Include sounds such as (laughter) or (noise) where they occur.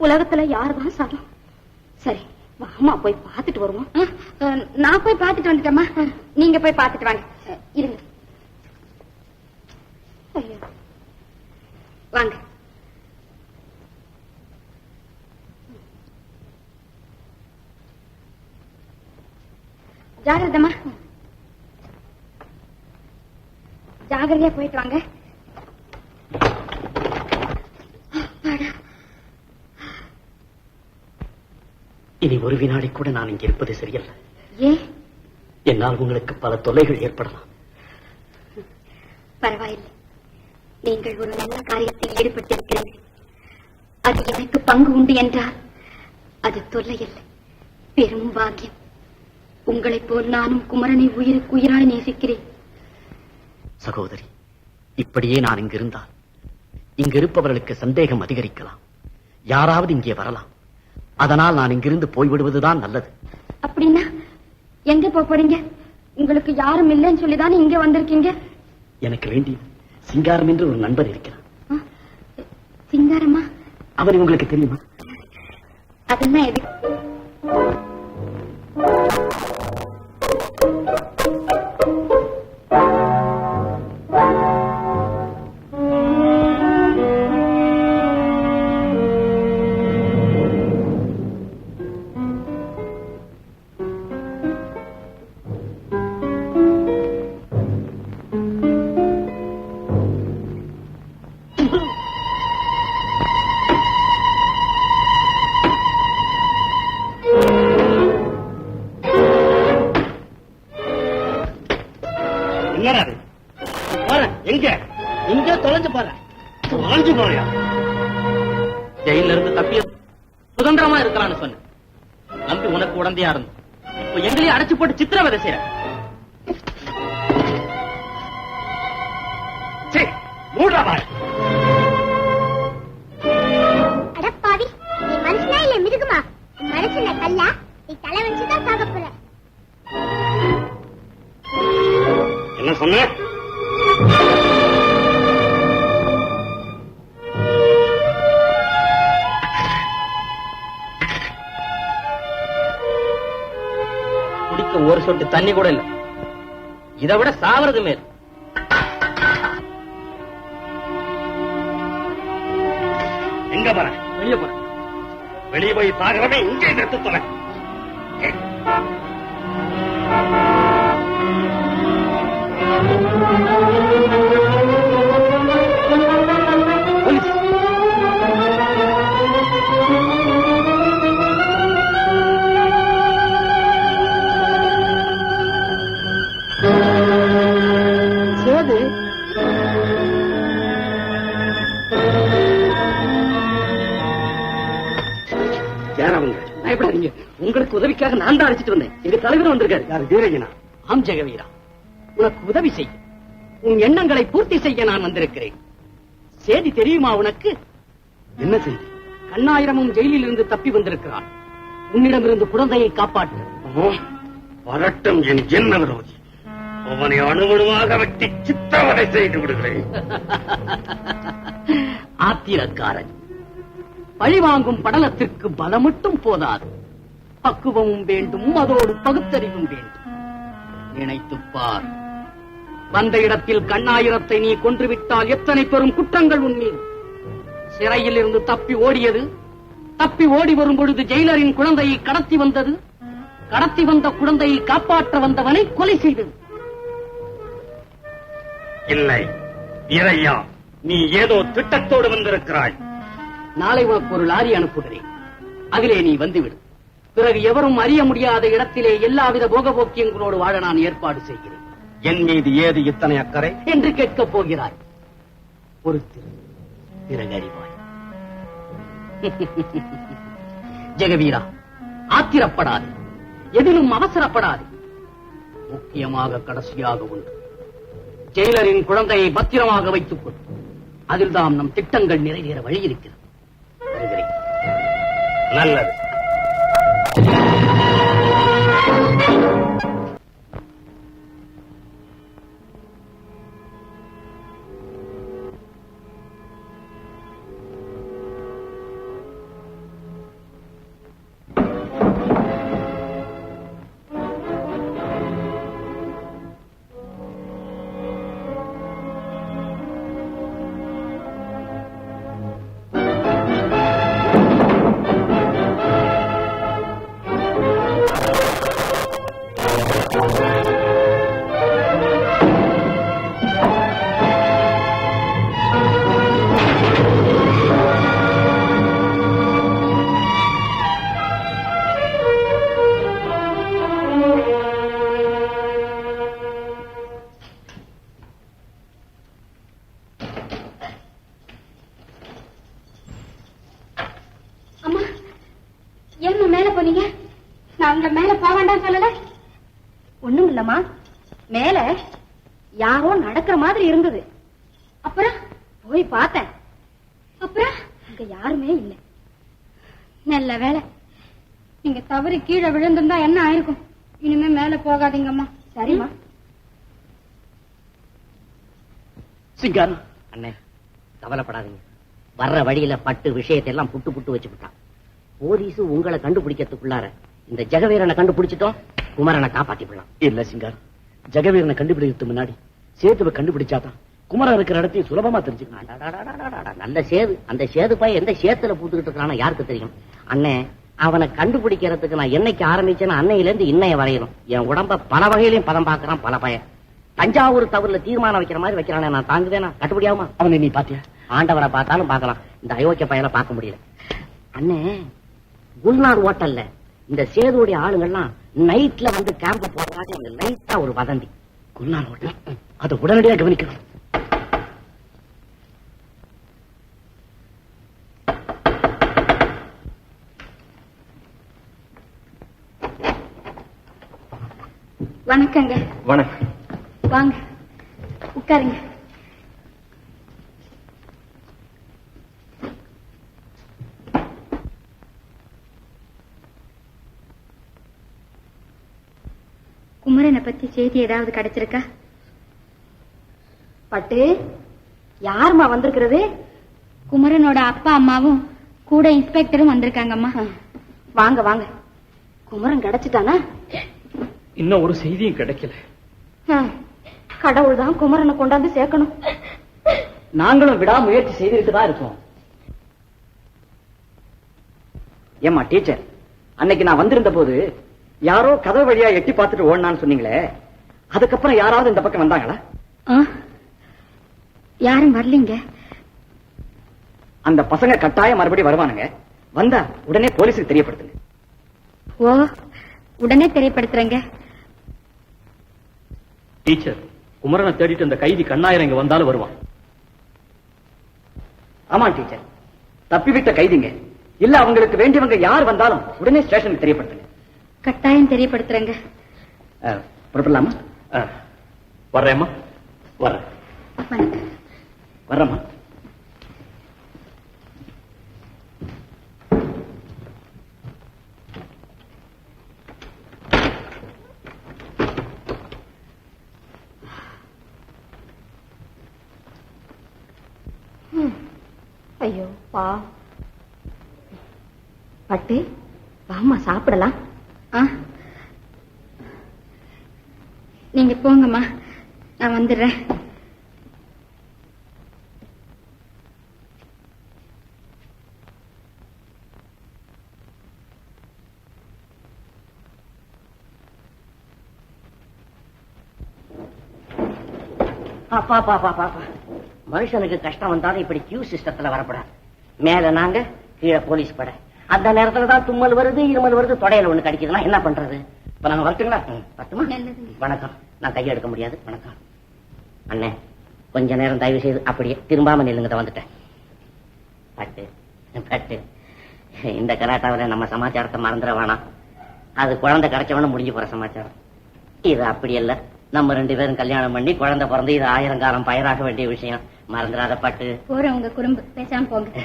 உலகத்துல யாருதான் சமம் சரி வாமா போய் பார்த்துட்டு வருவோம். நான் போய் பார்த்துட்டு வந்துட்டேம்மா. நீங்க போய் பார்த்துட்டு வாங்க. இருங்க. வாங்க. ஜாகிரதம்மா. ஜாகிரதையா போயிட்டு வாங்க. இனி ஒரு வினாடி கூட நான் இங்கே இருப்பது சரியல்ல. ஏன் என்னால் உங்களுக்கு பல தொல்லைகள் ஏற்படலாம். பரவாயில்லை. நீங்கள் ஒரு நல்ல காரியத்தில் ஈடுபட்டிருக்கிறீர்கள். அது எனக்கு பங்கு உண்டு என்றால் அது தொல்லையல்ல. பெரும் பாக்கியம். உங்களைப் போல் நானும் குமரனை உயிருக்கு உயிராய் நேசிக்கிறேன். சகோதரி இப்படியே நான் இங்கு இருந்தால் இங்கு இருப்பவர்களுக்கு சந்தேகம் அதிகரிக்கலாம். யாராவது இங்கே வரலாம். அதனால் நான் இங்கிருந்து போய்விடுவதுதான் நல்லது. அப்படின்னா எங்க போப் போறீங்க? உங்களுக்கு யாரும் இல்லைன்னு சொல்லிதானே இங்க வந்திருக்கீங்க? எனக்கு வேண்டியது சிங்காரம் என்று ஒரு நண்பர் இருக்கிறார். சிங்காரமா? அவர் உங்களுக்கு தெரியுமா? அதெல்லாம் எது என்னடா? போறேன். எங்க? இங்க தொலைஞ்சு போறேன் தொலைஞ்சு போறியா? ஜெயில இருந்து தப்பிய சுதந்திரமா இருக்கலாம்னு சொன்ன நம்பி உனக்கு உடந்தையா இருந்தோம் இப்ப எங்களையும் அடைச்சு போட்டு சித்திரவதை செய்யற மூடா சொன்ன? குடிக்க ஒரு சொட்டு தண்ணி கூட இல்ல. இதை விட சாவறது மேல். எங்க போற? வெளியே போற வெளியே போய் சாகிறவே இங்கே நிறுத்த சொன்னேன் உதவிக்காக நான் தான் அழைச்சிட்டு வந்தேன். எங்க தலைவர் வந்திருக்காரு. யார்? வீரஜனா ஆம் ஜெகவீரா. உனக்கு உதவி செய்ய உன் எண்ணங்களை பூர்த்தி செய்ய நான் வந்திருக்கிறேன். செய்தி தெரியுமா உனக்கு? என்ன செய்தி? கண்ணாயிரமும் ஜெயிலில் இருந்து தப்பி வந்திருக்கிறான் உன்னிடமிருந்து குழந்தையை காப்பாற்று. வரட்டும் என் என்ன விரோதி அவனை அணுவணுவாக வெட்டி சித்திரவதை செய்து விடுகிறேன். ஆத்திரக்காரன். பழிவாங்கும் படலத்திற்கு பலம் மட்டும் போதாது. பக்குவமும் வேண்டும் அதோடு பகுத்தறிவும் வேண்டும். நினைத்துப் பார். வந்த இடத்தில் கண்ணாயிரத்தை நீ கொன்றுவிட்டால் எத்தனை பெரும் குற்றங்கள் உன்மீது சிறையில் இருந்து தப்பி ஓடியது தப்பி ஓடி வரும் பொழுது ஜெயிலரின் குழந்தையை கடத்தி வந்தது கடத்தி வந்த குழந்தையை காப்பாற்ற வந்தவனை கொலை செய்தது. இல்லை இறையா நீ ஏதோ திட்டத்தோடு வந்திருக்கிறாய். நாளை உனக்கு ஒரு லாரி அனுப்புகிறேன். அதிலே நீ வந்துவிடு. பிறகு எவரும் அறிய முடியாத இடத்திலே எல்லாவித போகபோக்கியங்களோடு வாழ நான் ஏற்பாடு செய்கிறேன். என் மீது ஏது இத்தனை அக்கறை? என்று கேட்கப் போகிறாய். பொறுத்திரு பிறகு அறிவாய் (laughs) ஜெகவீரா ஆத்திரப்படாதே. எதிலும் அவசரப்படாதே. முக்கியமாக கடைசியாக ஒன்று. ஜெயிலரின் குழந்தையை பத்திரமாக வைத்துக் கொள். அதில்தான் நம் திட்டங்கள் நிறைவேற வழி இருக்கிறது. நல்லது. ああ。போனீங்க? நான் உங்க மேல போக வேண்டாம் சொல்லல. ஒண்ணும் இல்லம்மா. மேல யாரோ நடக்கிற மாதிரி இருந்தது. அப்புறம் போய் பார்த்தேன். அப்புறம் அங்க யாருமே இல்லை. நல்ல வேலை நீங்க தவறி கீழே விழுந்திருந்தா என்ன ஆயிருக்கும்? இனிமே மேல போகாதீங்கம்மா. சரிம்மா. சிங்காரம் அண்ணே கவலைப்படாதீங்க. வர்ற வழியில பட்டு விஷயத்தை எல்லாம் புட்டு புட்டு வச்சு விட்டான் போலீஸ் உங்களை கண்டுபிடிக்கிறதுக்குள்ளார இந்த ஜெகவீரனை கண்டுபிடிச்சிட்டோம் குமரனை காப்பாத்தி விடலாம் இல்ல சிங்காரம் ஜெகவீரனை கண்டுபிடிக்கிறதுக்கு முன்னாடி சேதுவை கண்டுபிடிச்சாதான் குமரன் இருக்கிற இடத்தையும் சுலபமா தெரிஞ்சுக்கலாம் நல்ல சேது. அந்த சேது பையன் எந்த சேத்துல பூத்துக்கிட்டு இருக்கான யாருக்கு தெரியும்? அண்ணே அவனை கண்டுபிடிக்கிறதுக்கு நான் என்னைக்கு ஆரம்பிச்சேன்னு அன்னையில இருந்து இன்னைய வரையணும் என் உடம்ப பல வகையிலையும் பதம் பார்க்கறான் பல பையன். தஞ்சாவூர் தவறுல தீர்மானம் வைக்கிற மாதிரி வைக்கிறானே நான் தாங்குவேனா? கட்டுப்படியாகுமா? அவனை நீ பாத்தியா? ஆண்டவரை பார்த்தாலும் பார்க்கலாம். இந்த அயோக்கிய பையனை பார்க்க முடியல. அண்ணே குல்நார் ஹோட்டல்ல இந்த சேதுடைய ஆளுங்கள்லாம் நைட்ல வந்து கேம்ப போடுறாங்க அந்த லைட்டா ஒரு வதந்தி. குன்னார் ஹோட்டல். அதை உடனடியா கவனிக்கணும். வணக்கங்க. வணக்கம். வாங்க. உட்காருங்க. குமரனை பத்தி செய்தி ஏதாவது கிடைச்சிருக்கா? பட்டு யாருமா வந்திருக்கிறது? குமரனோட அப்பா அம்மாவும் கூட இன்ஸ்பெக்டரும் வந்திருக்காங்கம்மா. வாங்க வாங்க. குமரன் கிடைச்சிட்டானா? இன்னும் ஒரு செய்தியும் கிடைக்கல. கடவுள் தான் குமரனை கொண்டாந்து சேர்க்கணும். நாங்களும் விடாமுயற்சி செய்துட்டு தான் இருக்கோம். ஏமா டீச்சர் அன்னைக்கு நான் வந்திருந்த போது யாரோ கதை வழியா எட்டி பார்த்துட்டு ஓடினான்னு சொன்னீங்களே அதுக்கப்புறம் யாராவது இந்த பக்கம் வந்தாங்களா? ஆ? யாரும் வரலீங்க. அந்த பசங்க கட்டாயம் மறுபடியும் வருவானுங்க. வந்தா உடனே போலீஸுக்கு தெரியப்படுத்துங்க. ஓ உடனே தெரியப்படுத்துறேங்க. டீச்சர் குமரனை தேடிட்டு அந்த கைதி கண்ணாயிரம் இங்க வந்தாலும் வருவான். ஆமா டீச்சர் தப்பிவிட்ட கைதிங்க. இல்ல அவங்களுக்கு வேண்டியவங்க யார் வந்தாலும் உடனே ஸ்டேஷனுக்கு தெரியப்படுத்துங்க. கட்டாயம் தெரியப்படுத்துறேங்க. புறப்படலாமா? வர்றேம்மா. வர்றேன் வர்றேம்மா. ஐயோ பா பட்டு வாமா சாப்பிடலாம். ஆ? நீங்க போங்கம்மா. நான் வந்துடுறேன். அப்பா பாப்பா பாப்பா மனுஷனுக்கு கஷ்டம் வந்தாலும் இப்படி கியூ சிஸ்டத்துல வரப்படாது மேல நாங்க கீழே போலீஸ் படை. அந்த நேரத்துல தான் தும்மல் வருது இருமல் வருது தொடையில ஒண்ணு கடிக்குதுன்னா என்ன பண்றது? இப்ப நாங்க வரட்டுங்களா? ம், வரட்டுமா? நல்லதுங்க. வணக்கம். நான் கையெடுக்க முடியாது. வணக்கம். அண்ணே கொஞ்ச நேரம் தயவு செய்து அப்படியே திரும்பாம நில்லுங்க வந்துட்டேன். பட்டு பட்டு. இந்த கலாட்டாவில நம்ம சமாச்சாரத்தை மறந்துட வேணாம். அது குழந்தை கிடைச்சவன முடிஞ்சு போற சமாச்சாரம். இது அப்படி இல்ல நம்ம ரெண்டு பேரும் கல்யாணம் பண்ணி குழந்தை பிறந்து இது ஆயிரம் காலம் பயிராக வேண்டிய விஷயம். மறந்துடாத பட்டு. உங்க குறும்பு. பேசாம போங்க.